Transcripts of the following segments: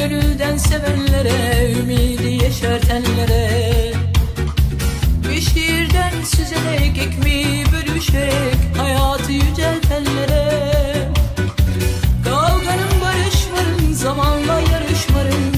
gönülden sevenlere Ümidi yeşertenlere Bir şiirden süzerek ekmi bölüşerek Hayatı yüceltenlere. Kavganın barışmanın zamanla yarışmanın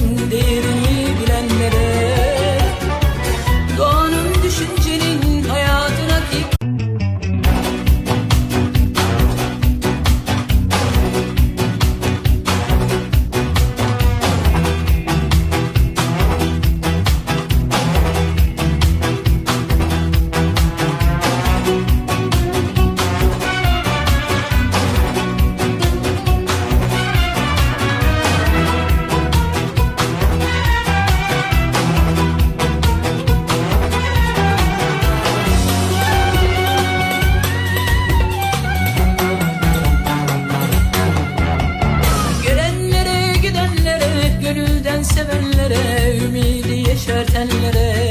gönülden sevenlere ümidi yeşertenlere